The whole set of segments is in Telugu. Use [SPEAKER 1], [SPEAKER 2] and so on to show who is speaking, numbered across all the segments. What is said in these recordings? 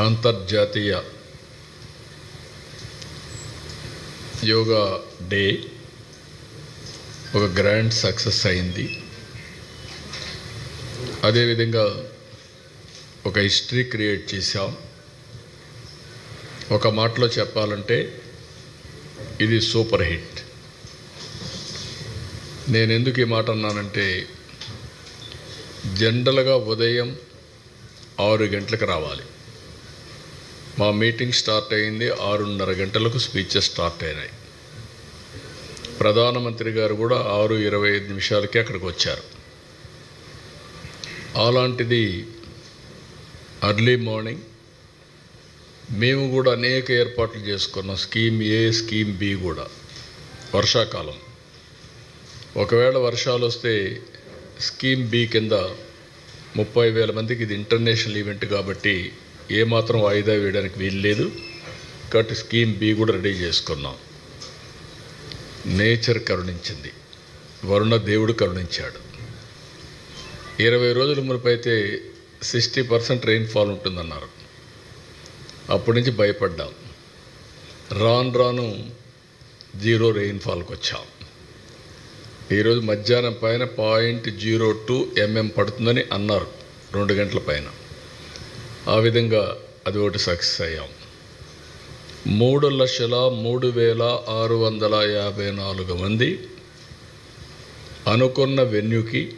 [SPEAKER 1] అంతర్జాతీయ యోగా డే ఒక గ్రాండ్ సక్సెస్ అయింది. అదేవిధంగా ఒక హిస్టరీ క్రియేట్ చేశాం. ఒక మాటలో చెప్పాలంటే ఇది సూపర్ హిట్. నేను ఎందుకు ఈ మాట అన్నానంటే జనరల్గా ఉదయం ఆరు గంటలకు రావాలి. మా మీటింగ్ స్టార్ట్ అయింది ఆరున్నర గంటలకు స్పీచెస్ స్టార్ట్ అయినాయి. ప్రధానమంత్రి గారు కూడా ఆరు ఇరవై ఐదు నిమిషాలకే అక్కడికి వచ్చారు. అలాంటిది అర్లీ మార్నింగ్ మేము కూడా అనేక ఏర్పాట్లు చేసుకున్నాం స్కీమ్ ఏ స్కీమ్ బి కూడా వర్షాకాలం. ఒకవేళ వర్షాలు వస్తే స్కీమ్ బి కింద ముప్పై వేల మందికి ఇది ఇంటర్నేషనల్ ఈవెంట్ కాబట్టి ఏమాత్రం వాయిదా వేయడానికి వీలు లేదు కాబట్టి స్కీమ్ బి కూడా రెడీ చేసుకున్నాం. నేచర్ కరుణించింది. వరుణ దేవుడు కరుణించాడు. ఇరవై రోజుల మునుపు అయితే సిక్స్టీ పర్సెంట్ రెయిన్ఫాల్ ఉంటుందన్నారు. అప్పటి నుంచి భయపడ్డాం. రాను రాను జీరో రెయిన్ఫాల్కి వచ్చాం. ఈరోజు మధ్యాహ్నం పైన పాయింట్ జీరో టూ ఎంఎం పడుతుందని అన్నారు. రెండు గంటల పైన. ఆ విధంగా అది ఒకటి సక్సెస్ అయ్యాం. మూడు లక్షల మూడు వేల ఆరు వందల యాభై నాలుగు మంది అనుకున్న వెన్యూకి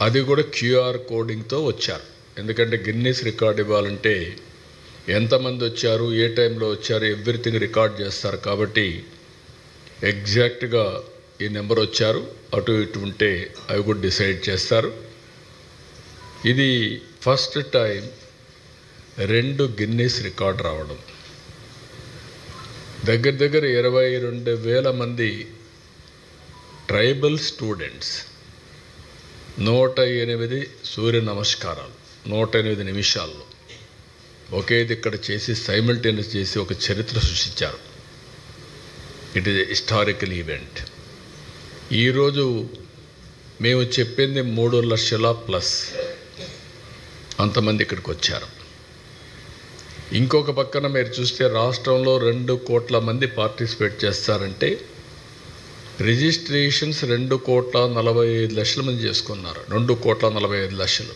[SPEAKER 1] అది కూడా క్యూఆర్ కోడింగ్తో వచ్చారు. ఎందుకంటే గిన్నీస్ రికార్డ్ ఇవ్వాలంటే ఎంతమంది వచ్చారు ఏ టైంలో వచ్చారు ఎవ్రీథింగ్ రికార్డ్ చేస్తారు కాబట్టి ఎగ్జాక్ట్గా ఈ నెంబర్ వచ్చారు. అటు ఇటు ఉంటే అవి కూడా డిసైడ్ చేస్తారు. ఇది ఫస్ట్ టైం రెండు గిన్నీస్ రికార్డ్ రావడం. దగ్గర దగ్గర ఇరవై రెండు వేల మంది ట్రైబల్ స్టూడెంట్స్ నూట ఎనిమిది సూర్య నమస్కారాలు నూట ఎనిమిది నిమిషాల్లో ఒకే ఇక్కడ చేసి సైమిల్టేనియస్ చేసి ఒక చరిత్ర సృష్టించారు. ఇట్ ఈజ్ హిస్టారికల్ ఈవెంట్ ఈరోజు మేము చెప్పింది మూడు లక్షల ప్లస్. అంతమంది ఇక్కడికి వచ్చారు. ఇంకొక పక్కన మీరు చూస్తే రాష్ట్రంలో రెండు కోట్ల మంది పార్టిసిపేట్ చేస్తారంటే రిజిస్ట్రేషన్స్ రెండు కోట్ల నలభై ఐదు లక్షల మంది చేసుకున్నారు. రెండు కోట్ల నలభై ఐదు లక్షలు.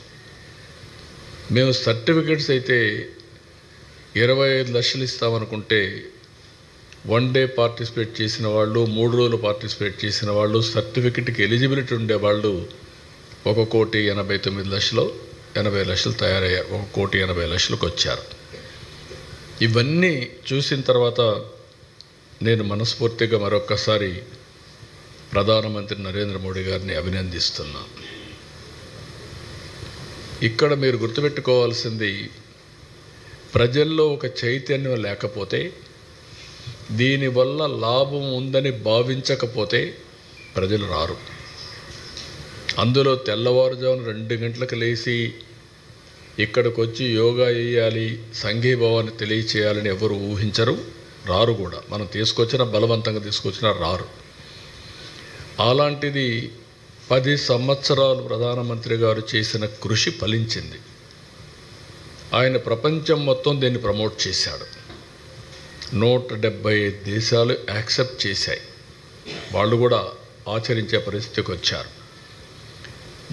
[SPEAKER 1] మేము సర్టిఫికెట్స్ అయితే ఇరవై ఐదు లక్షలు ఇస్తామనుకుంటే వన్ డే పార్టిసిపేట్ చేసిన వాళ్ళు మూడు రోజులు పార్టిసిపేట్ చేసిన వాళ్ళు సర్టిఫికెట్కి ఎలిజిబిలిటీ ఉండేవాళ్ళు ఒక కోటి ఎనభై తొమ్మిది లక్షలు ఎనభై లక్షలు తయారయ్యారు ఒక కోటి ఎనభై లక్షలకు వచ్చారు. ఇవన్నీ చూసిన తర్వాత నేను మనస్ఫూర్తిగా మరొక్కసారి ప్రధానమంత్రి నరేంద్ర మోడీ గారిని అభినందిస్తున్నా. ఇక్కడ మీరు గుర్తుపెట్టుకోవాల్సింది ప్రజల్లో ఒక చైతన్యం లేకపోతే దీనివల్ల లాభం ఉందని భావించకపోతే ప్రజలు రారు. అందులో తెల్లవారుజామున రెండు గంటలకు లేచి ఇక్కడికి వచ్చి యోగా వేయాలి సంఘీభావాన్ని తెలియచేయాలని ఎవరు ఊహించరు రారు కూడా. మనం తీసుకొచ్చిన బలవంతంగా తీసుకొచ్చినా రారు. అలాంటిది పది సంవత్సరాలు ప్రధానమంత్రి గారు చేసిన కృషి ఫలించింది. ఆయన ప్రపంచం మొత్తం దీన్ని ప్రమోట్ చేశాడు. నూట డెబ్బై ఐదు దేశాలు యాక్సెప్ట్ చేశాయి. వాళ్ళు కూడా ఆచరించే పరిస్థితికి వచ్చారు.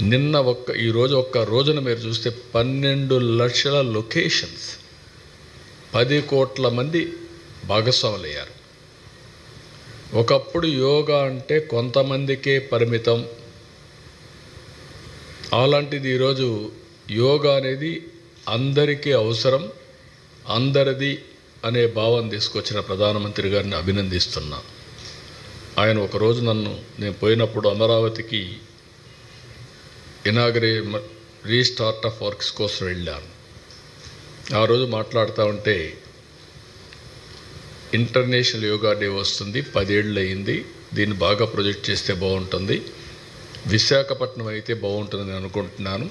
[SPEAKER 1] నిన్న ఒక్క ఈరోజు ఒక్క రోజున మీరు చూస్తే పన్నెండు లక్షల లొకేషన్స్. పది కోట్ల మంది భాగస్వాములయ్యారు. ఒకప్పుడు యోగా అంటే కొంతమందికే పరిమితం. అలాంటిది ఈరోజు యోగా అనేది అందరికీ అవసరం అందరిది అనే భావం తీసుకొచ్చిన ప్రధానమంత్రి గారిని అభినందిస్తున్నా. ఆయన ఒకరోజు నన్ను నేను పోయినప్పుడు అమరావతికి ఇనాగరే రీస్టార్ట్ ఆఫ్ వర్క్స్ కోసం వెళ్ళాను. ఆ రోజు మాట్లాడుతూ ఉంటే ఇంటర్నేషనల్ యోగా డే వస్తుంది పదేళ్ళు అయింది దీన్ని బాగా ప్రొజెక్ట్ చేస్తే బాగుంటుంది విశాఖపట్నం అయితే బాగుంటుందని అనుకుంటున్నాను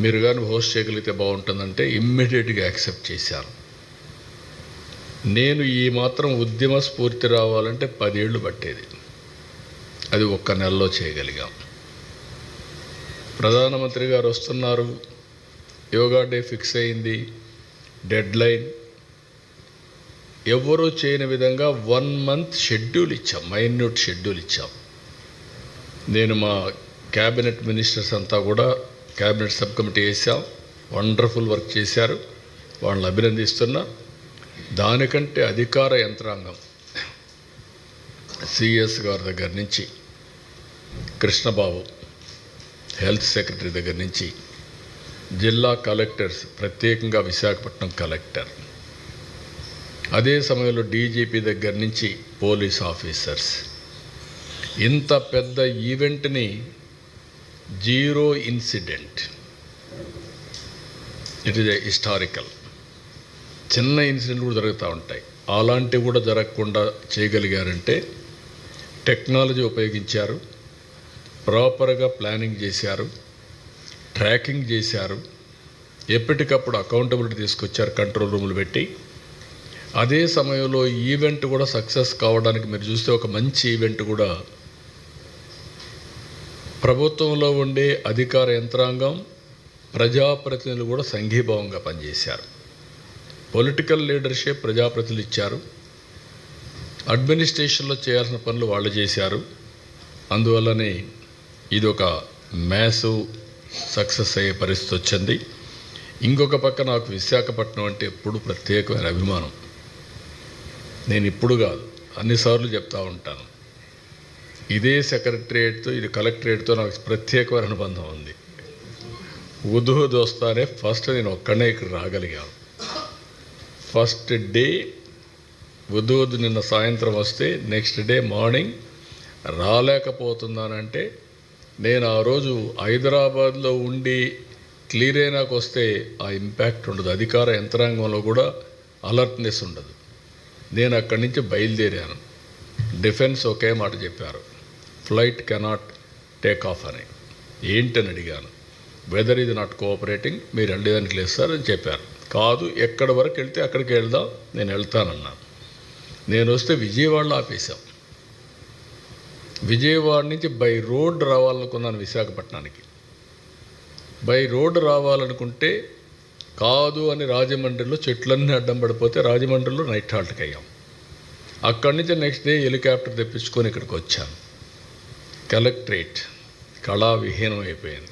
[SPEAKER 1] మీరు కానీ హోస్ట్ చేయగలిగితే బాగుంటుందంటే ఇమ్మీడియట్గా యాక్సెప్ట్ చేశాను. నేను ఈ మాత్రం ఉద్యమ స్ఫూర్తి రావాలంటే పదేళ్ళు పట్టేది. అది ఒక్క నెలలో చేయగలిగాం. ప్రధానమంత్రి గారు వస్తున్నారు. యోగా డే ఫిక్స్ అయింది. Deadline. ఎవరూ చేయని విధంగా వన్ మంత్ షెడ్యూల్ ఇచ్చాం. మైన్యూట్ షెడ్యూల్ ఇచ్చాం. నేను మా క్యాబినెట్ మినిస్టర్స్ అంతా కూడా క్యాబినెట్ సబ్ కమిటీ వేసాం. వండర్ఫుల్ వర్క్ చేశారు. వాళ్ళని అభినందిస్తున్నా. దానికంటే అధికార యంత్రాంగం సిఎస్ గారి దగ్గర నుంచి కృష్ణబాబు హెల్త్ సెక్రటరీ దగ్గర నుంచి జిల్లా కలెక్టర్స్ ప్రత్యేకంగా విశాఖపట్నం కలెక్టర్. అదే సమయంలో డీజీపీ దగ్గర నుంచి పోలీస్ ఆఫీసర్స్. ఇంత పెద్ద ఈవెంట్ని zero incident. It is historical చిన్న ఇన్సిడెంట్ కూడా జరుగుతూ ఉంటాయి. అలాంటివి కూడా జరగకుండా చేయగలిగారంటే టెక్నాలజీ ఉపయోగించారు. ప్రాపర్గా ప్లానింగ్ చేశారు ట్రాకింగ్ చేశారు. ఎప్పటికప్పుడు అకౌంటబిలిటీ తీసుకొచ్చారు కంట్రోల్ రూములు పెట్టి. అదే సమయంలో ఈవెంట్ కూడా సక్సెస్ కావడానికి మీరు చూస్తే ఒక మంచి ఈవెంట్ కూడా. ప్రభుత్వంలో ఉండే అధికార యంత్రాంగం ప్రజాప్రతినిధులు కూడా సంఘీభావంగా పనిచేశారు. పొలిటికల్ లీడర్షిప్ ప్రజాప్రతినిధులు ఇచ్చారు. అడ్మినిస్ట్రేషన్లో చేయాల్సిన పనులు వాళ్ళు చేశారు. అందువల్లనే ఇది ఒక మ్యాసివ్ సక్సెస్ అయ్యే పరిస్థితి వచ్చింది. ఇంకొక పక్క నాకు విశాఖపట్నం అంటే ఎప్పుడు ప్రత్యేకమైన అభిమానం. నేను ఇప్పుడు కాదు అన్నిసార్లు చెప్తా ఉంటాను. ఇదే సెక్రటరేట్తో ఇది కలెక్టరేట్తో నాకు ప్రత్యేకమైన అనుబంధం ఉంది. ఉదుహు దోస్తానే ఫస్ట్ నేను ఒక్కడనే ఇక్కడ రాగలిగాను. ఫస్ట్ డే ఉదుహుద్ నిన్న సాయంత్రం వస్తే నెక్స్ట్ డే మార్నింగ్ రాలేకపోతున్నానంటే నేను ఆ రోజు హైదరాబాద్లో ఉండి క్లియర్ అయినాక వస్తే ఆ ఇంపాక్ట్ ఉండదు. అధికార యంత్రాంగంలో కూడా అలర్ట్నెస్ ఉండదు. నేను అక్కడి నుంచి బయలుదేరాను. డిఫెన్స్ ఒకే మాట చెప్పారు. ఫ్లైట్ కెనాట్ టేక్ ఆఫ్ అని. ఏంటని అడిగాను. వెదర్ ఇది నాట్ కోఆపరేటింగ్ మీరు వెళ్ళేదానికి లేదు సార్ అని చెప్పారు. కాదు ఎక్కడి వరకు వెళ్తే అక్కడికి వెళ్దాం నేను వెళ్తానన్నాను. నేను వస్తే విజయవాడలో ఆపేశాం. విజయవాడ నుంచి బై రోడ్ రావాలనుకున్నాను విశాఖపట్నానికి. బై రోడ్ రావాలనుకుంటే కాదు అని రాజమండ్రిలో చెట్లన్నీ అడ్డం పడిపోతే రాజమండ్రిలో నైట్ హాల్ట్కి అయ్యాం. అక్కడి నుంచి నెక్స్ట్ డే హెలికాప్టర్ తెప్పించుకొని ఇక్కడికి వచ్చాను. కలెక్టరేట్ కళా విహీనం అయిపోయింది.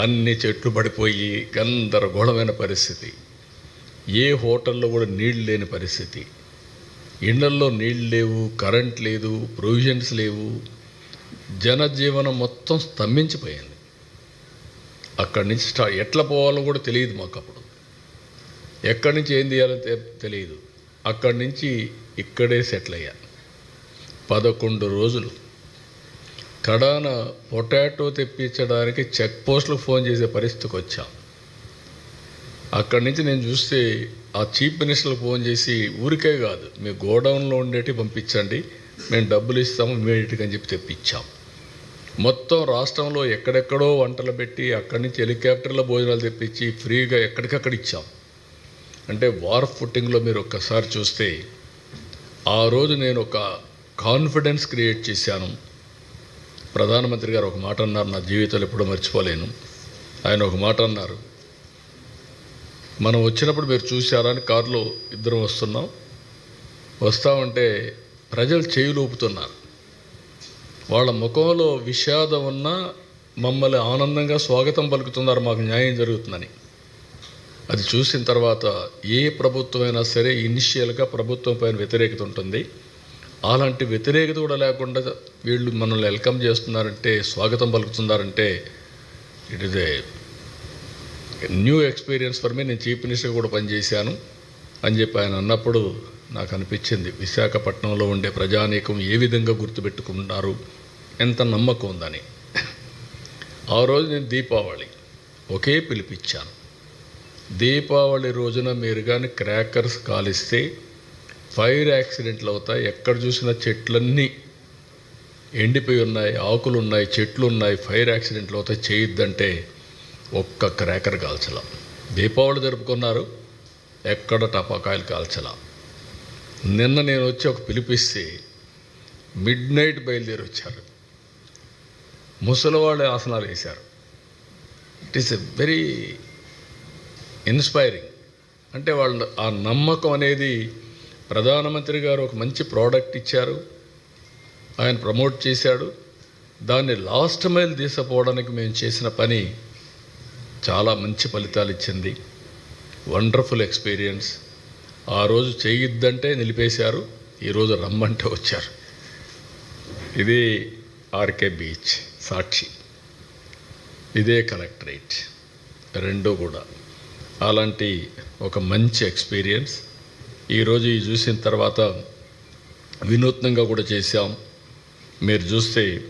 [SPEAKER 1] అన్ని చెట్లు పడిపోయి గందరగోళమైన పరిస్థితి. ఏ హోటల్లో కూడా నీళ్ళు లేని పరిస్థితి. ఇళ్ళల్లో నీళ్ళు లేవు కరెంట్ లేదు ప్రొవిజన్స్ లేవు. జనజీవనం మొత్తం స్తంభించిపోయింది. అక్కడి నుంచి స్టా ఎట్లా పోవాలో కూడా తెలియదు మాకు అప్పుడు. ఎక్కడి నుంచి ఏం చేయాలో తె- తెలియదు. అక్కడి నుంచి ఇక్కడే సెటిల్ అయ్యా. పదకొండు రోజులు. కడాన పొటాటో తెప్పించడానికి చెక్ పోస్టులకు ఫోన్ చేసే పరిస్థితికి వచ్చాం. అక్కడి నుంచి నేను చూస్తే ఆ చీఫ్ మినిస్టర్లు ఫోన్ చేసి ఊరికే కాదు మీ గోడౌన్లో ఉండేటి పంపించండి మేము డబ్బులు ఇస్తాము ఇమీడియట్గా అని చెప్పి తెప్పించాం. మొత్తం రాష్ట్రంలో ఎక్కడెక్కడో వంటలు పెట్టి అక్కడి నుంచి హెలికాప్టర్లో భోజనాలు తెప్పించి ఫ్రీగా ఎక్కడికక్కడ ఇచ్చాం. అంటే వార్ ఫుట్టింగ్లో మీరు ఒక్కసారి చూస్తే ఆ రోజు నేను ఒక కాన్ఫిడెన్స్ క్రియేట్ చేశాను. ప్రధానమంత్రి గారు ఒక మాట అన్నారు నా జీవితంలో ఎప్పుడూ మర్చిపోలేను. ఆయన ఒక మాట అన్నారు మనం వచ్చినప్పుడు మీరు చూశారా అని కారులో ఇద్దరం వస్తున్నాం. వస్తామంటే ప్రజలు చేయిలోపుతున్నారు వాళ్ళ ముఖంలో విషాదం ఉన్నా మమ్మల్ని ఆనందంగా స్వాగతం పలుకుతున్నారు మాకు న్యాయం జరుగుతుందని. అది చూసిన తర్వాత ఏ ప్రభుత్వమైనా సరే ఇనిషియల్గా ప్రభుత్వం పైన వ్యతిరేకత ఉంటుంది. అలాంటి వ్యతిరేకత కూడా లేకుండా వీళ్ళు మనల్ని వెల్కమ్ చేస్తున్నారంటే స్వాగతం పలుకుతున్నారంటే it is a new experience for me నేను చీఫ్ మినిస్టర్ కూడా పనిచేశాను అని చెప్పి ఆయన అన్నప్పుడు నాకు అనిపించింది విశాఖపట్నంలో ఉండే ప్రజానీకం ఏ విధంగా గుర్తుపెట్టుకున్నారు ఎంత నమ్మకం ఉందని. ఆ రోజు నేను దీపావళి ఒకే పిలిపించాను దీపావళి రోజున మీరు కానీ క్రాకర్స్ కాలిస్తే ఫైర్ యాక్సిడెంట్లు అవుతాయి ఎక్కడ చూసినా చెట్లన్నీ ఎండిపోయి ఉన్నాయి ఆకులు ఉన్నాయి చెట్లు ఉన్నాయి ఫైర్ యాక్సిడెంట్లు అవుతాయి చేయొద్దంటే ఒక్క క్రాకర్ కాల్చలా. దీపావళి జరుపుకున్నారు ఎక్కడ టపాకాయలు కాల్చలా. నిన్న నేను వచ్చి ఒక పిలిపిస్తే మిడ్ నైట్ బయలుదేరి వచ్చారు ముసలివాళ్ళు ఆసనాలు వేశారు. It is a very inspiring అంటే వాళ్ళు ఆ నమ్మకం అనేది ప్రధానమంత్రి గారు ఒక మంచి ప్రోడక్ట్ ఇచ్చారు. ఆయన ప్రమోట్ చేశాడు. దాన్ని లాస్ట్ మైల్ తీసుకుపోవడానికి మేము చేసిన పని చాలా మంచి ఫలితాలు ఇచ్చింది. వండర్ఫుల్ ఎక్స్పీరియన్స్ ఆ రోజు చేయొద్దంటే నిలిపేశారు ఈరోజు రమ్మంటే వచ్చారు. ఇది ఆర్కే బీచ్ సాక్షి. ఇదే కలెక్టరేట్. రెండు కూడా. అలాంటి ఒక మంచి ఎక్స్పీరియన్స్ ఈరోజు ఈ చూసిన తర్వాత వినూత్నంగా కూడా చేశాం. మీరు చూస్తే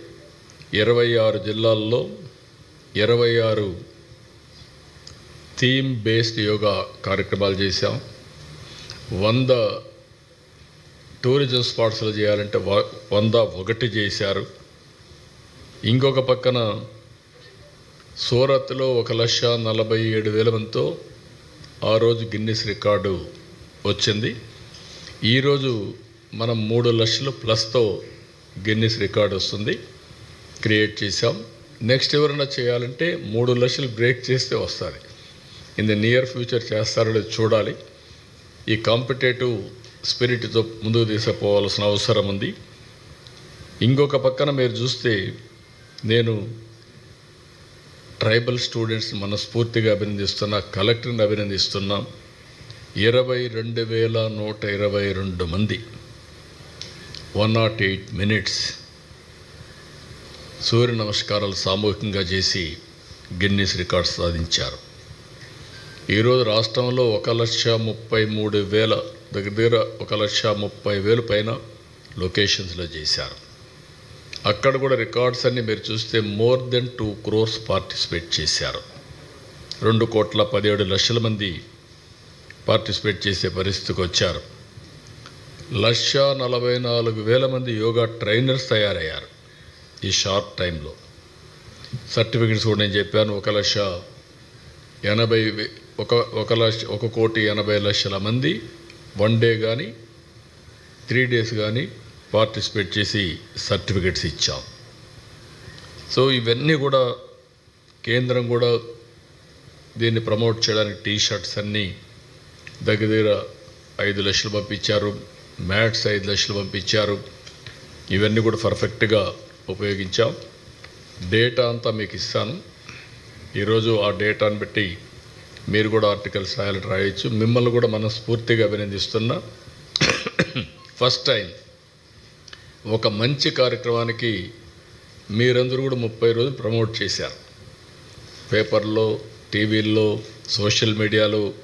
[SPEAKER 1] ఇరవై ఆరు జిల్లాల్లో ఇరవై ఆరు థీమ్ బేస్డ్ యోగా కార్యక్రమాలు చేశాం. వంద టూరిజం స్పాట్స్లో చేయాలంటే వ- వంద ఒకటి చేశారు. ఇంకొక పక్కన సూరత్లో ఒక లక్ష నలభై ఏడు వేల మందితో ఆ రోజు గిన్నిస్ రికార్డు వచ్చింది. ఈరోజు మనం మూడు లక్షలు ప్లస్తో గిన్నిస్ రికార్డు వస్తుంది. క్రియేట్ చేశాం. నెక్స్ట్ ఎవరైనా చేయాలంటే మూడు లక్షలు బ్రేక్ చేస్తే వస్తుంది. ఇన్ ద నియర్ ఫ్యూచర్ చేస్తారో లేదో చూడాలి. ఈ కాంపిటేటివ్ స్పిరిట్తో ముందుకు తీసుకుపోవాల్సిన అవసరం ఉంది. ఇంకొక పక్కన మీరు చూస్తే నేను ట్రైబల్ స్టూడెంట్స్ మనస్ఫూర్తిగా అభినందిస్తున్నా కలెక్టర్ని అభినందిస్తున్నాం. ఇరవై రెండు వేల నూట ఇరవై రెండు మంది. వన్ నాట్ ఎయిట్ మినిట్స్ సూర్య నమస్కారాలు సామూహికంగా చేసి గిన్నీస్ రికార్డ్ సాధించారు. ఈరోజు రాష్ట్రంలో ఒక లక్ష ముప్పై మూడు వేల దగ్గర దగ్గర ఒక లక్ష ముప్పై వేలు పైన లొకేషన్స్లో చేశారు. అక్కడ కూడా రికార్డ్స్ అన్నీ మీరు చూస్తే more than two crores participate చేశారు. రెండు కోట్ల పదిహేడు లక్షల మంది పార్టిసిపేట్ చేసే పరిస్థితికి వచ్చారు. లక్ష నలభై నాలుగు వేల మంది యోగా ట్రైనర్స్ తయారయ్యారు ఈ షార్ట్ టైంలో. సర్టిఫికెట్స్ కూడా నేను చెప్పాను ఒక లక్ష ఎనభై వే- ఒక ఒక లక్ష ఒక కోటి ఎనభై లక్షల మంది వన్ డే కానీ త్రీ డేస్ కానీ పార్టిసిపేట్ చేసి సర్టిఫికెట్స్ ఇచ్చాం. సో ఇవన్నీ కూడా కేంద్రం కూడా దీన్ని ప్రమోట్ చేయడానికి టీ షర్ట్స్ అన్నీ దగ్గర దగ్గర ఐదు లక్షలు పంపించారు మ్యాట్స్ ఐదు లక్షలు పంపించారు. ఇవన్నీ కూడా పర్ఫెక్ట్గా ఉపయోగించాం. డేటా అంతా మీకు ఇస్తాను. ఈరోజు ఆ డేటాను బట్టి మీరు కూడా ఆర్టికల్స్ రాయాలని రాయొచ్చు. మిమ్మల్ని కూడా మనస్ఫూర్తిగా అభినందిస్తున్నా. ఫస్ట్ టైం ఒక మంచి కార్యక్రమానికి మీరందరూ కూడా ముప్పై రోజులు ప్రమోట్ చేశారు. పేపర్లో టీవీల్లో సోషల్ మీడియాలో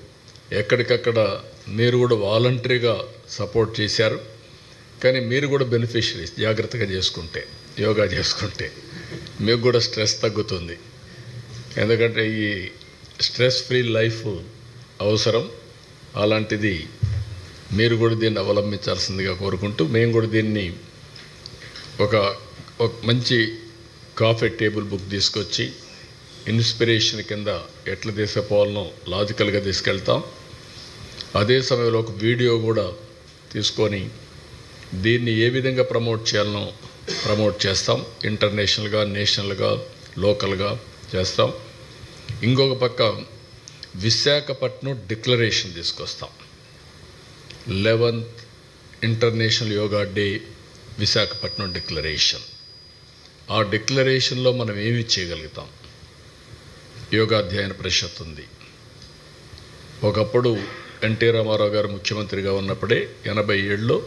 [SPEAKER 1] ఎక్కడికక్కడ మీరు కూడా వాలంటరీగా సపోర్ట్ చేశారు. కానీ మీరు కూడా బెనిఫిషరీస్ జాగ్రత్తగా చేసుకుంటే యోగా చేసుకుంటే. మీకు కూడా స్ట్రెస్ తగ్గుతుంది. ఎందుకంటే ఈ స్ట్రెస్ ఫ్రీ లైఫ్ అవసరం. అలాంటిది మీరు కూడా దీన్ని అవలంబించాల్సిందిగా కోరుకుంటూ మేము కూడా దీన్ని ఒక ఒక మంచి కాఫీ టేబుల్ బుక్ తీసుకొచ్చి ఇన్స్పిరేషన్ కింద ఎట్లా తీసుకుపోవాలనో లాజికల్గా తీసుకెళ్తాం. అదే సమయంలో ఒక వీడియో కూడా తీసుకొని దీన్ని ఏ విధంగా ప్రమోట్ చేయాలనో ప్రమోట్ చేస్తాం. ఇంటర్నేషనల్గా నేషనల్గా లోకల్గా చేస్తాం. ఇంకొక పక్క విశాఖపట్నం డిక్లరేషన్ తీసుకొస్తాం. Eleventh international yoga day Visakhapatnam declaration. ఆ డిక్లరేషన్లో మనం ఏమి చేయగలుగుతాం? యోగాధ్యయన పరిషత్ ఉంది. ఒకప్పుడు ఎన్టీ రామారావు గారు ముఖ్యమంత్రిగా ఉన్నప్పుడే ఎనభై ఏడులో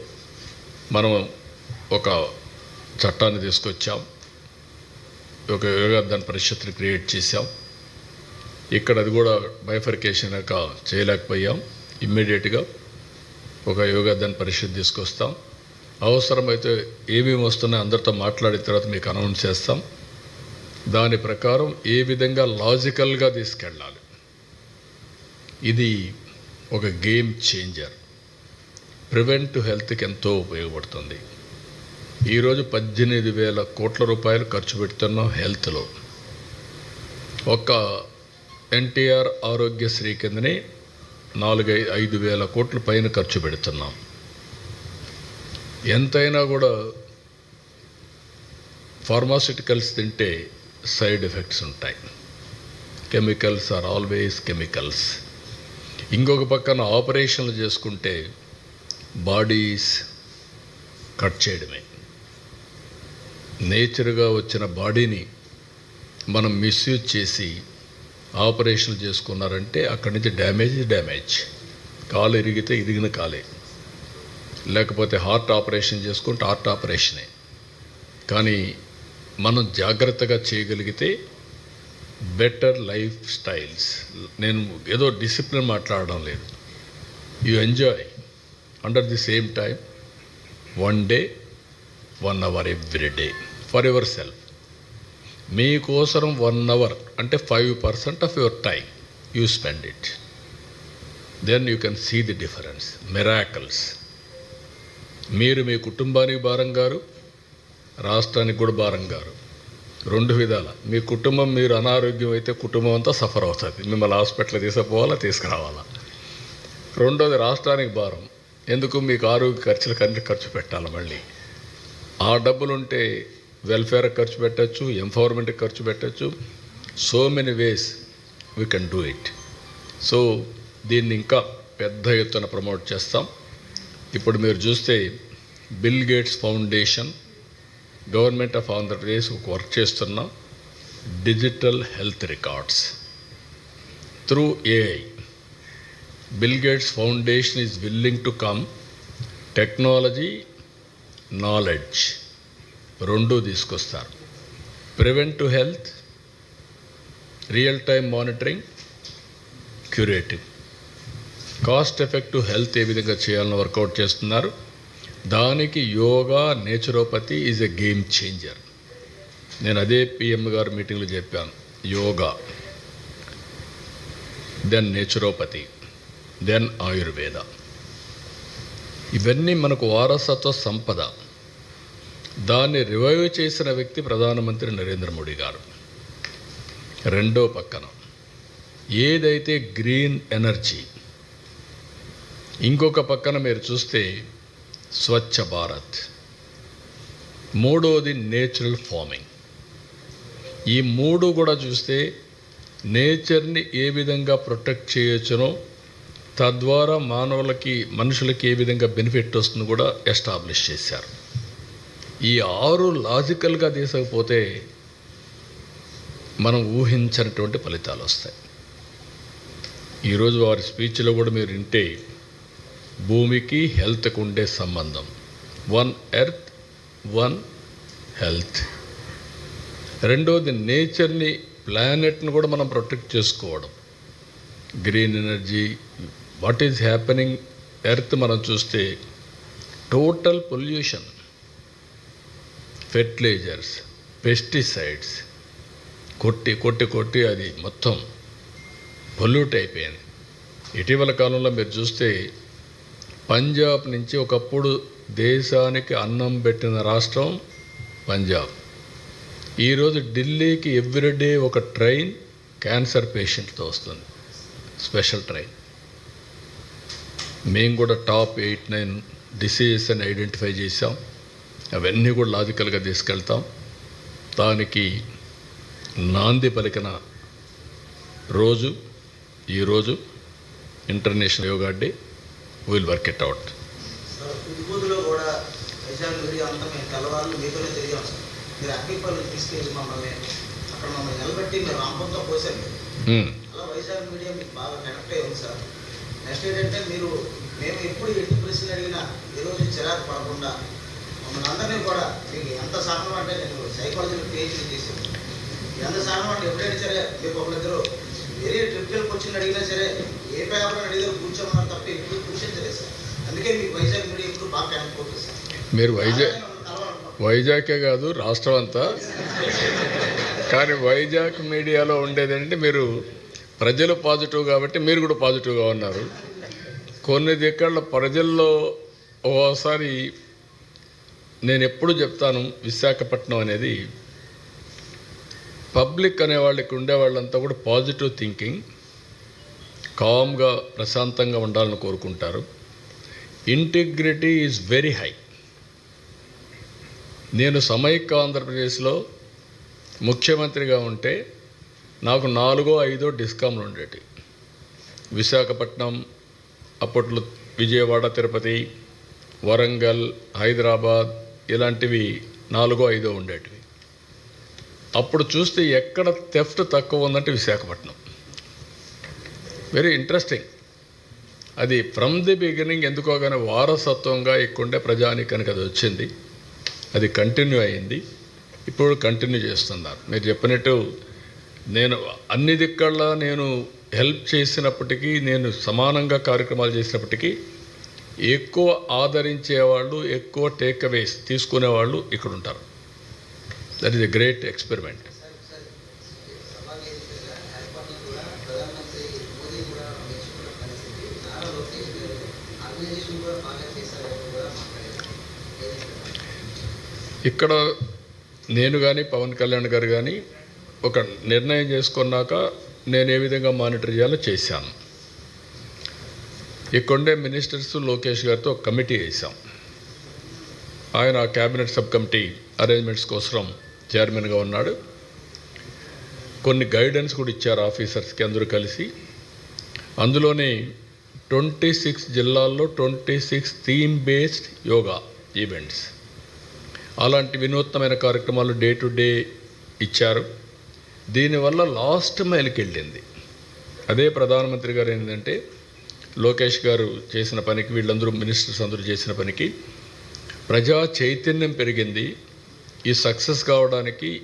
[SPEAKER 1] మనం ఒక చట్టాన్ని తీసుకొచ్చాం. ఒక యోగాధ్యాన పరిషత్ని క్రియేట్ చేశాం. ఇక్కడ అది కూడా బైఫర్కేషన్ యొక్క చేయలేకపోయాం. ఇమ్మీడియట్గా ఒక యోగాదాన్ని పరిషత్ తీసుకొస్తాం. అవసరమైతే ఏమేమి వస్తున్నాయో అందరితో మాట్లాడిన తర్వాత మీకు అనౌన్స్ చేస్తాం. దాని ప్రకారం ఏ విధంగా లాజికల్గా తీసుకెళ్ళాలి? ఇది ఒక గేమ్ చేంజర్ ప్రివెంట్ హెల్త్కి ఎంతో ఉపయోగపడుతుంది. ఈరోజు పద్దెనిమిది వేల కోట్ల రూపాయలు ఖర్చు పెడుతున్నాం హెల్త్లో ఒక ఎన్టీఆర్ ఆరోగ్యశ్రీ కిందనే నాలుగై ఐదు వేల కోట్ల పైన ఖర్చు పెడుతున్నాం. ఎంతైనా కూడా ఫార్మాసిటికల్స్ తింటే సైడ్ ఎఫెక్ట్స్ ఉంటాయి. Chemicals are always chemicals. ఇంకొక పక్కన ఆపరేషన్లు చేసుకుంటే బాడీస్ కట్ చేయడమే. నేచర్గా వచ్చిన బాడీని మనం మిస్యూజ్ చేసి ఆపరేషన్లు చేసుకున్నారంటే అక్కడి నుంచి డ్యామేజ్ డ్యామేజ్. కాలు ఇరిగితే ఇరిగిన కాలే. లేకపోతే హార్ట్ ఆపరేషన్ చేసుకుంటే హార్ట్ ఆపరేషనే. కానీ మనం జాగ్రత్తగా చేయగలిగితే బెటర్ లైఫ్ స్టైల్స్. నేను ఏదో డిసిప్లిన్ మాట్లాడడం లేదు. You enjoy under the same time one day one hour every day. For yourself. మీకోసరం one hour అంటే five percent of your time you spend it then you can see the difference miracles మీరు మీ కుటుంబానికి భారం గారు రాష్ట్రానికి కూడా భారం గారు. రెండు విధాల. మీ కుటుంబం మీరు అనారోగ్యం అయితే కుటుంబం అంతా సఫర్ అవుతుంది. మిమ్మల్ని హాస్పిటల్ తీసుకుపోవాలా తీసుకురావాలా? రెండోది రాష్ట్రానికి భారం. ఎందుకు? మీకు ఆరోగ్య ఖర్చులు కన్నీ ఖర్చు పెట్టాలి మళ్ళీ. ఆ డబ్బులుంటే వెల్ఫేర్ ఖర్చు పెట్టచ్చు ఎంపవర్మెంట్కి ఖర్చు పెట్టచ్చు. So many ways we can do it so దీన్ని ఇంకా పెద్ద ఎత్తున ప్రమోట్ చేస్తాం. ఇప్పుడు మీరు చూస్తే Bill Gates Foundation government of Andhra Pradesh ఒక వర్క్ చేస్తున్నాం digital health records through AI Bill Gates Foundation is willing to come technology knowledge రెండూ తీసుకొస్తారు. Prevent to health real time monitoring curative. Cost effective health ఏ విధంగా చేయాలని వర్కౌట్ చేస్తున్నారు. దానికి yoga naturopathy is a game changer. నేను అదే పిఎం గారు మీటింగ్లో చెప్పాను yoga then naturopathy then Ayurveda. ఇవన్నీ మనకు వారసత్వ సంపద. దాన్ని రివైవ్ చేసిన వ్యక్తి ప్రధానమంత్రి నరేంద్ర మోడీ గారు. రెండో పక్కన ఏదైతే గ్రీన్ ఎనర్జీ ఇంకొక పక్కన మీరు చూస్తే స్వచ్ఛ భారత్. మూడోది నేచురల్ ఫార్మింగ్. ఈ మూడు కూడా చూస్తే నేచర్ని ఏ విధంగా ప్రొటెక్ట్ చేయొచ్చునో తద్వారా మానవులకి మనుషులకి ఏ విధంగా బెనిఫిట్ వస్తుందో కూడా ఎస్టాబ్లిష్ చేశారు. ఈ ఆరు లాజికల్గా తీసుకపోతే మనం ఊహించినటువంటి ఫలితాలు వస్తాయి. ఈరోజు వారి స్పీచ్లో కూడా మీరు వింటే భూమికి హెల్త్కు ఉండే సంబంధం. వన్ ఎర్త్ వన్ హెల్త్ రెండోది నేచర్ని ప్లానెట్ని కూడా మనం ప్రొటెక్ట్ చేసుకోవడం. Green energy what is happening earth మనం చూస్తే టోటల్ పొల్యూషన్ ఫెర్టిలైజర్స్ పెస్టిసైడ్స్ కొట్టి కొట్టి కొట్టి అది మొత్తం పొల్యూట్ అయిపోయింది. ఇటీవల కాలంలో మీరు చూస్తే పంజాబ్ నుంచి ఒకప్పుడు దేశానికి అన్నం పెట్టిన రాష్ట్రం పంజాబ్. ఈరోజు ఢిల్లీకి ఎవ్రీడే ఒక ట్రైన్ క్యాన్సర్ పేషెంట్తో వస్తుంది. స్పెషల్ ట్రైన్ మేము కూడా టాప్ ఎయిట్ నైన్ డిసీజెస్ అని ఐడెంటిఫై చేసాం అవన్నీ కూడా లాజికల్గా తీసుకెళ్తాం. దానికి నాంది పలికిన రోజు ఈరోజు international yoga day will work it out.
[SPEAKER 2] మీరు నెక్స్ట్ ఏంటంటే మేము ఎప్పుడు ఎన్ని ప్రశ్నలు అడిగినా ఏ రోజు చిరాకు పడకుండా మమ్మల్ని అందరినీ కూడా మీకు ఎంత సహనం అంటే నేను సైకాలజీలో పిహెచ్డీ చేశాను. ఎంత సహనం అంటే ఎప్పుడైనా సరే మీకు ఒకరిద్దరు వేరే ట్రిప్కి క్వశ్చన్ అడిగినా సరే ఏ పేపర్ అడిగినా కూర్చోమన్నారు తప్ప ఎప్పుడు కూర్చోలేదు సార్. అందుకే మీకు వైజాగ్ మీడియా ఎప్పుడు బాగా కనెక్ట్ అవుతుంది సార్.
[SPEAKER 1] మీరు వైజాగ్
[SPEAKER 2] అలాగే మమ్మల్ని కలవాలనుకుంటున్నాం.
[SPEAKER 1] వైజాగే కాదు రాష్ట్రం అంతా. కానీ వైజాగ్ మీడియాలో ఉండేదంటే మీరు ప్రజలు పాజిటివ్ కాబట్టి మీరు కూడా పాజిటివ్గా ఉన్నారు. కొన్ని దిక్కల ప్రజల్లో ఓసారి నేను ఎప్పుడు చెప్తాను విశాఖపట్నం అనేది పబ్లిక్ అనే వాళ్ళకి ఉండే వాళ్ళంతా కూడా పాజిటివ్ థింకింగ్ కామ్గా ప్రశాంతంగా ఉండాలని కోరుకుంటారు. Integrity is very high. నేను సమైక్య ఆంధ్రప్రదేశ్లో ముఖ్యమంత్రిగా ఉంటే నాకు నాలుగో ఐదో డిస్కామ్లు ఉండేటి. విశాఖపట్నం అప్పట్లో విజయవాడ తిరుపతి వరంగల్ హైదరాబాద్ ఇలాంటివి నాలుగో ఐదో ఉండేటివి. అప్పుడు చూస్తే ఎక్కడ థెఫ్ట్ తక్కువ ఉందంటే విశాఖపట్నం. వెరీ ఇంట్రెస్టింగ్ అది ఫ్రమ్ ది బిగినింగ్ ఎందుకోగానే వారసత్వంగా ఇక్కడుండే ప్రజానికానికి అది వచ్చింది. అది కంటిన్యూ అయింది. ఇప్పుడు కంటిన్యూ చేస్తున్నారు. మీరు చెప్పినట్టు నేను అన్ని దిక్కల్లా నేను హెల్ప్ చేసినప్పటికీ నేను సమానంగా కార్యక్రమాలు చేసినప్పటికీ ఎక్కువ ఆదరించేవాళ్ళు ఎక్కువ టేక్ అవేస్ తీసుకునేవాళ్ళు ఇక్కడ ఉంటారు that is a great experiment ఇక్కడ నేను కానీ పవన్ కళ్యాణ్ గారు కానీ ఒక నిర్ణయం చేసుకున్నాక నేను ఏ విధంగా మానిటర్ చేయాలో చేశాను. కొండే మినిస్టర్స్ లోకేష్ గారితో ఒక కమిటీ వేసాం ఆయన క్యాబినెట్ సబ్ కమిటీ అరేంజ్మెంట్స్ కోసం చైర్మన్గా ఉన్నాడు. కొన్ని గైడెన్స్ కూడా ఇచ్చారు ఆఫీసర్స్కి అందరూ కలిసి. అందులోని ట్వంటీ సిక్స్ జిల్లాల్లో twenty six theme based yoga events. అలాంటి వినూత్నమైన కార్యక్రమాలు డే టు డే ఇచ్చారు. దీనివల్ల లాస్ట్ మైల్కి వెళ్ళింది అదే ప్రధానమంత్రి గారు ఏంటంటే లోకేష్ గారు చేసిన పనికి వీళ్ళందరూ మినిస్టర్స్ అందరూ చేసిన పనికి ప్రజా చైతన్యం పెరిగింది. ఈ సక్సెస్ కావడానికి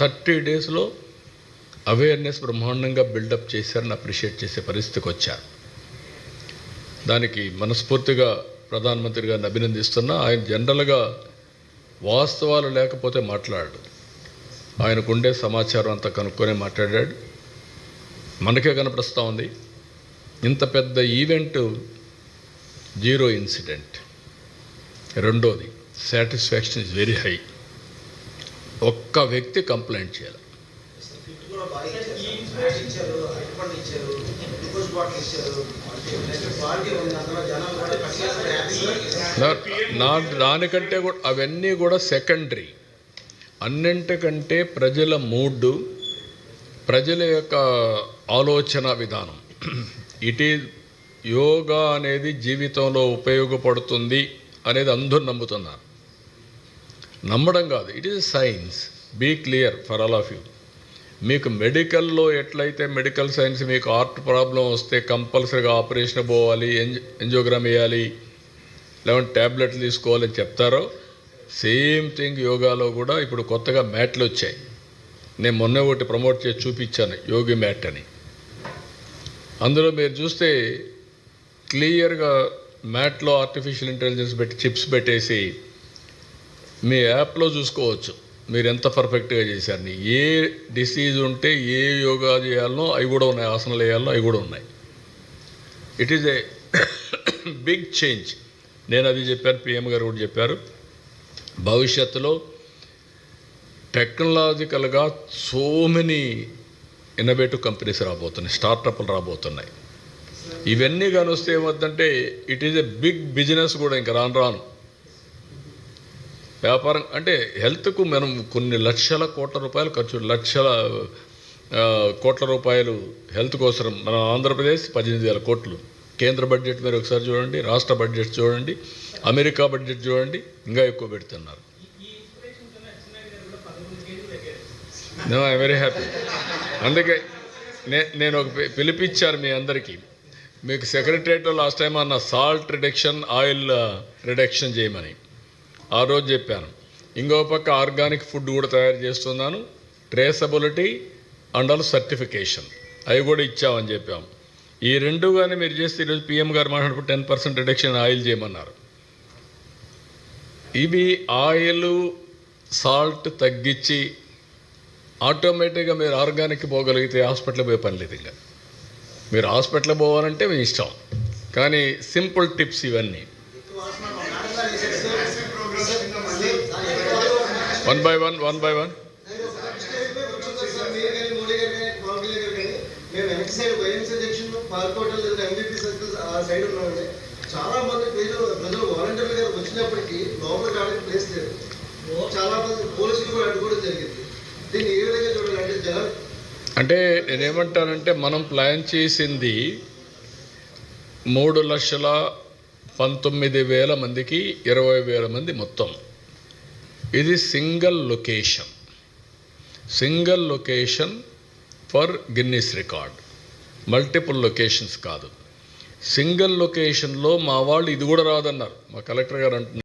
[SPEAKER 1] థర్టీ డేస్లో అవేర్నెస్ బ్రహ్మాండంగా బిల్డప్ చేశారని అప్రిషియేట్ చేసే పరిస్థితికి వచ్చారు. దానికి మనస్ఫూర్తిగా ప్రధానమంత్రి గారిని అభినందిస్తున్నా ఆయన జనరల్గా వాస్తవాలు లేకపోతే మాట్లాడు ఆయనకుండే సమాచారం అంతా కనుక్కొని మాట్లాడాడు. మనకే కనపడుస్తూ ఉంది. ఇంత పెద్ద ఈవెంట్ జీరో ఇన్సిడెంట్. రెండోది సాటిస్ఫాక్షన్ ఇస్ వెరీ హై. ఒక్క వ్యక్తి కంప్లైంట్ చేయాలి. నా నా దానికంటే కూడా అవన్నీ కూడా సెకండరీ. అన్నింటికంటే ప్రజల మూడ్ ప్రజల యొక్క ఆలోచన విధానం. ఇట్ ఈజ్ యోగా అనేది జీవితంలో ఉపయోగపడుతుంది అనేది అందరూ నమ్ముతున్నారు. నమ్మడం కాదు it is science. Be clear for all of you. మీకు మెడికల్లో ఎట్లయితే మెడికల్ సైన్స్ మీకు హార్ట్ ప్రాబ్లం వస్తే కంపల్సరీగా ఆపరేషన్ పోవాలి ఎంజ ఎంజోగ్రామ్ వేయాలి లేవంటే ట్యాబ్లెట్లు తీసుకోవాలని చెప్తారో సేమ్ థింగ్ యోగాలో కూడా ఇప్పుడు కొత్తగా మ్యాట్లు వచ్చాయి. నేను మొన్న ఒకటి ప్రమోట్ చేసి చూపించాను యోగి మ్యాట్ అని. అందులో మీరు చూస్తే క్లియర్గా మ్యాట్లో ఆర్టిఫిషియల్ ఇంటెలిజెన్స్ పెట్టి చిప్స్ పెట్టేసి మీ యాప్లో చూసుకోవచ్చు. మీరు ఎంత పర్ఫెక్ట్గా చేశారని ఏ డిసీజ్ ఉంటే ఏ యోగా చేయాలనో అవి కూడా ఉన్నాయి. ఆసనాలు వేయాలనో అవి కూడా ఉన్నాయి. It is a big change నేను అది చెప్పాను పిఎం గారు కూడా చెప్పారు. భవిష్యత్తులో టెక్నాలజికల్గా సో మెనీ ఇన్నోవేటివ్ కంపెనీస్ రాబోతున్నాయి స్టార్టప్లు రాబోతున్నాయి. ఇవన్నీ కానీ వస్తే ఏమవుతుందంటే it is a big business కూడా ఇంకా రాను రాను. వ్యాపారం అంటే హెల్త్కు మనం కొన్ని లక్షల కోట్ల రూపాయలు ఖర్చు లక్షల కోట్ల రూపాయలు హెల్త్ కోసం మన ఆంధ్రప్రదేశ్ పద్దెనిమిది వేల కోట్లు. కేంద్ర బడ్జెట్ మీరు ఒకసారి చూడండి రాష్ట్ర బడ్జెట్ చూడండి అమెరికా బడ్జెట్ చూడండి ఇంకా ఎక్కువ పెడుతున్నారు. ఐ వెరీ హ్యాపీ అందుకే నే నేను ఒక పి- పిలిపిచ్చారు మీ అందరికీ. మీకు సెక్రటరియట్లో లాస్ట్ టైం అన్న సాల్ట్ రిడక్షన్ ఆయిల్ రిడక్షన్ చేయమని. ఆ రోజు చెప్పాను. ఇంకో పక్క ఆర్గానిక్ ఫుడ్ కూడా తయారు చేస్తున్నాను. Traceability and all certification. అవి కూడా ఇచ్చామని చెప్పాము ఈ రెండు కానీ మీరు చేస్తే ఈరోజు పిఎం గారు మాట్లాడినప్పుడు టెన్ పర్సెంట్ రిడక్షన్ ఆయిల్ చేయమన్నారు. ఇవి ఆయిల్ సాల్ట్ తగ్గించి ఆటోమేటిక్గా మీరు ఆర్గానిక్ పోగలిగితే హాస్పిటల్ పోయే పని లేదు ఇంకా. మీరు హాస్పిటల్ పోవాలంటే మీ ఇష్టం. కానీ సింపుల్ టిప్స్ ఇవన్నీ. One by one one by one.
[SPEAKER 3] చాలా మంది ప్రజలు ప్రజలు వాలంటీర్లు గారు వచ్చినప్పటికీ లోపల రావడానికి ప్లేస్ లేదు చాలా మంది పోలీసులు కూడా అడ్డుకోవడం జరిగింది.
[SPEAKER 1] అంటే నేనేమంటానంటే మనం ప్లాన్ చేసింది మూడు లక్షల పంతొమ్మిది వేల మందికి ఇరవై వేల మంది మొత్తం. ఇది single location. Single location for Guinness record. Multiple locations కాదు. సింగిల్ లొకేషన్లో మా వాళ్ళు ఇది కూడా రాదన్నారు. మా కలెక్టర్ గారు అంటున్నారు.